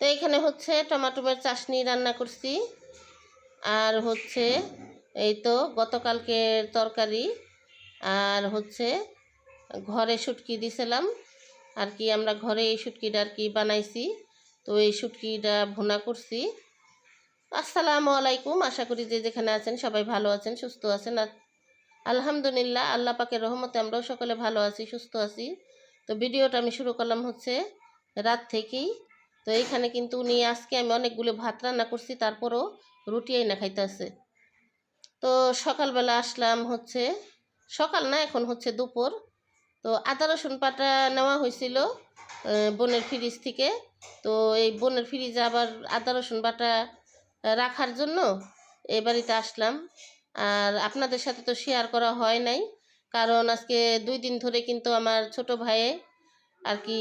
তো এখানে হচ্ছে টমাটোমের চাশনি রান্না করছি। আর হচ্ছে এই তো গতকালকের তরকারি আর হচ্ছে ঘরে শুটকি দিছিলাম। আর কি আমরা ঘরে এই শুটকিটা আর কি বানাইছি। তো এই শুটকিটা ভুনা করছি। আসসালামু আলাইকুম। আশা করি যে যেখানে আছেন সবাই ভালো আছেন, সুস্থ আছেন। আর আলহামদুলিল্লাহ, আল্লাহ পাকের রহমতে আমরাও সকলে ভালো আছি, সুস্থ আছি। তো ভিডিওটা আমি শুরু করলাম হচ্ছে রাত থেকেই। তো এইখানে কিন্তু উনি আজকে আমি অনেকগুলো ভাত রান্না করছি, তারপরও রুটি আইনা খাইতেছে। তো সকালবেলা আসলাম হচ্ছে, সকাল না, এখন হচ্ছে দুপুর। তো আদা রসুন পাটা নেওয়া হয়েছিল বোনের ফ্রিজ থেকে। তো এই বোনের ফ্রিজে আবার আদা রসুন বাটা রাখার জন্য এই বাড়িতে আসলাম। আর আপনাদের সাথে তো শেয়ার করা হয় নাই, কারণ আজকে দুই দিন ধরে কিন্তু আমার ছোট ভাইয়ে আর কি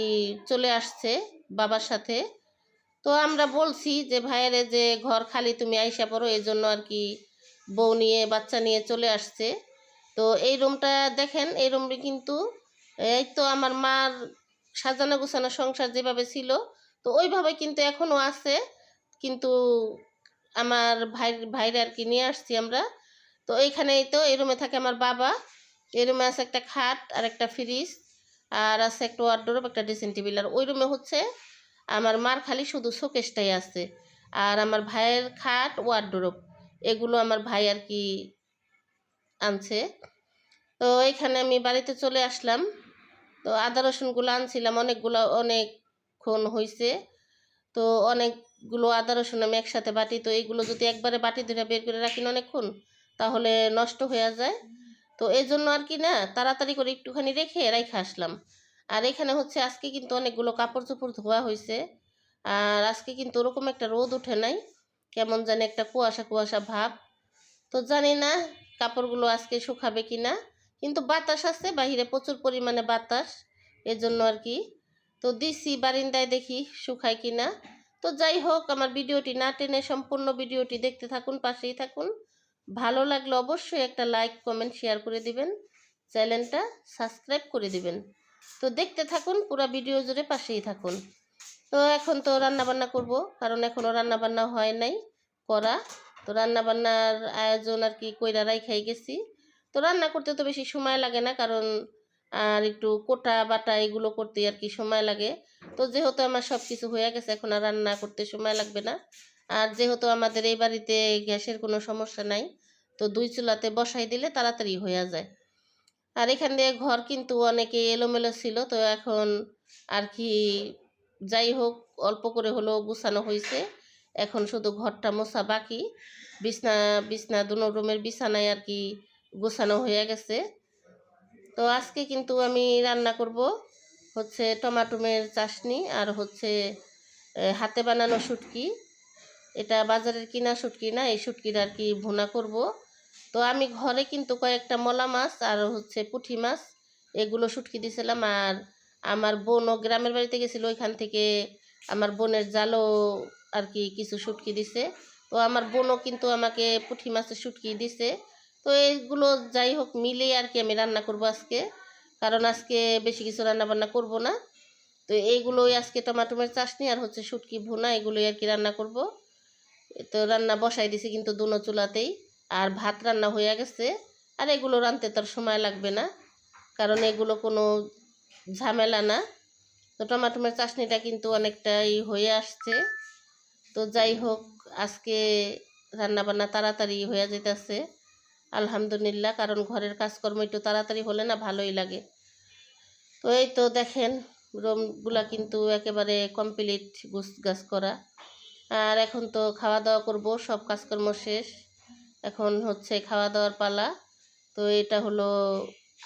চলে আসছে বাবার সাথে। তো আমরা বলছি যে, ভাইয়েরে যে ঘর খালি, তুমি আইসা পড়ো। এই জন্য আর কি বউ নিয়ে, বাচ্চা নিয়ে চলে আসছে। তো এই রুমটা দেখেন, এই রুমটি কিন্তু, এই তো আমার মার সাজানো গোছানো সংসার যেভাবে ছিল, তো ওইভাবে কিন্তু এখনও আছে। কিন্তু আমার ভাই, ভাইরে আর কি নিয়ে আসছি আমরা। তো এইখানেই তো এই রুমে থাকে আমার বাবা। এই রুমে আছে একটা খাট আর একটা ফ্রিজ। আর আছে একটা ওয়ার্ডরোব একটা ড্রেসিং টেবিল আর ওই রুমে হচ্ছে আমার মার খালি শুধু শোকেসটাই আছে। আর আমার ভাইয়ের খাট ওয়ার্ডরোব এগুলো আমার ভাই আর কি আনছে। তো এখানে আমি বাড়িতে চলে আসলাম। তো আদা রসুনগুলো আনছিলাম, অনেকগুলো, অনেকক্ষণ হয়েছে তো অনেকগুলো আদা রসুন আমি একসাথে বাটি, তো এইগুলো যদি একবারে বাটি ধরে বের করে রাখি অনেকক্ষণ, তাহলে নষ্ট হয়ে যায়। তো এই জন্য আর কি না তাড়াতাড়ি করে একটুখানি রেখে রেখে আসলাম। আর এখানে হচ্ছে আজকে কিন্তু অনেকগুলো কাপড় চোপড় ধোয়া হয়েছে আর আজকে কিন্তু ওরকম একটা রোদ ওঠে নাই। কেমন জানি একটা কুয়াশা কুয়াশা ভাব। তো জানি না কাপড়গুলো আজকে শুকাবে কি না কিন্তু বাতাস আছে, বাহিরে প্রচুর পরিমাণে বাতাস। এজন্য আর কি তো দিছি বারিন্দায় দেখি শুকায় কি না তো যাই হোক, আমার ভিডিওটি না টেনে সম্পূর্ণ ভিডিওটি দেখতে থাকুন, পাশেই থাকুন। ভালো লাগলে অবশ্যই একটা লাইক কমেন্ট শেয়ার করে দিবেন। চ্যানেলটা সাবস্ক্রাইব করে দিবেন। তো দেখতে থাকুন, পুরো ভিডিও জুড়ে পাশেই থাকুন। তো এখন তো রান্না বান্না করব, কারণ এখনও রান্না বান্না হয় নাই, করা। তো রান্না বান্নার আয়োজন আর কি কইরা রাইখাই গেছি। তো রান্না করতে তো বেশি সময় লাগে না, কারণ আর একটু কোটা বাটা এগুলো করতে আর কি সময় লাগে। তো যেহেতু আমার সব কিছু হয়ে গেছে, এখন আর রান্না করতে সময় লাগবে না। আর যেহেতু আমাদের এই বাড়িতে গ্যাসের কোনো সমস্যা নাই, তো দুই চুলাতে বসাই দিলে তাড়াতাড়ি হয়ে যায়। আর এখান দিয়ে ঘর কিন্তু অনেকে এলোমেলো ছিল, তো এখন আর কি যাই হোক, অল্প করে হলেও গুছানো হয়েছে এখন শুধু ঘরটা মোছা বাকি। বিছনা বিছনা দুনো রুমের বিছানায় আর কি গোছানো হয়ে গেছে। তো আজকে কিন্তু আমি রান্না করব হচ্ছে টমাটোমের চাশনি আর হচ্ছে হাতে বানানো শুটকি। এটা বাজারের কিনা শুটকি না, এই শুটকির আর কি ভুনা করব। তো আমি ঘরে কিন্তু কয়েকটা মলা মাছ আর হচ্ছে পুঁটি মাছ, এগুলো শুটকি দিয়েছিলাম আর আমার বোনও গ্রামের বাড়িতে গেছিল, ওইখান থেকে আমার বোনের জালও আর কি কিছু শুটকি দিছে। তো আমার বোনও কিন্তু আমাকে পুঁটি মাছের শুটকি দিছে। তো এইগুলো যাই হোক মিলে আর কি আমি রান্না করব আজকে। কারণ আজকে বেশি কিছু রান্না বান্না করব না। তো এইগুলোই আজকে টমাটোমের চাশনি আর হচ্ছে শুটকি ভুনা, এগুলোই আর কি রান্না করব। তো রান্না বসাই দিছি কিন্তু দুনো চুলাতেই। আর ভাত রান্না হয়ে গেছে, আর এগুলো রানতে তার সময় লাগবে না, কারণ এগুলো কোনো ঝামেলা না। তো টমাটোমের চাশনিটা কিন্তু অনেকটাই হয়ে আসছে। তো যাই হোক, আজকে রান্না বান্না তাড়াতাড়ি হয়ে যেতেছে আলহামদুলিল্লাহ, কারণ ঘরের কাজকর্ম একটু তাড়াতাড়ি হলে না ভালোই লাগে। তো এই তো দেখেন, রুমগুলা কিন্তু একেবারে কমপ্লিট গুছ গাছ করা। আর এখন তো খাওয়া দাওয়া করব, সব কাজকর্ম শেষ। এখন হচ্ছে খাওয়া দাওয়ার পালা। তো এটা হলো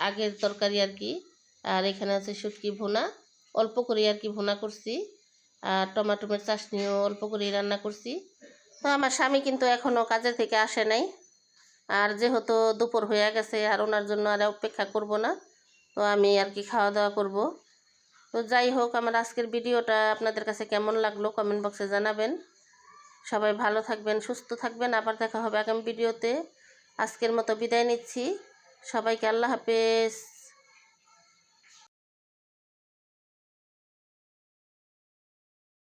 আগের তরকারি আর কি। আর এখানে আছে শুটকি ভুনা। অল্প করে আর কি ভুনা করছি। আর টমাটোমের চাশনিও অল্প করেই রান্না করছি। তো আমার স্বামী কিন্তু এখনও কাজের থেকে আসে নাই। আর যেহেতু দুপুর হয়ে গেছে, আর ওনার জন্য আর অপেক্ষা করব না, তো আমি আর কি খাওয়া দাওয়া করব। তো যাই হোক, আমার আজকের ভিডিওটা আপনাদের কাছে কেমন লাগল কমেন্ট বক্সে জানাবেন। সবাই ভালো থাকবেন, সুস্থ থাকবেন। আবার দেখা হবে আগামী ভিডিওতে। আজকের মতো বিদায় নিচ্ছি। সবাইকে আল্লাহ হাফেজ।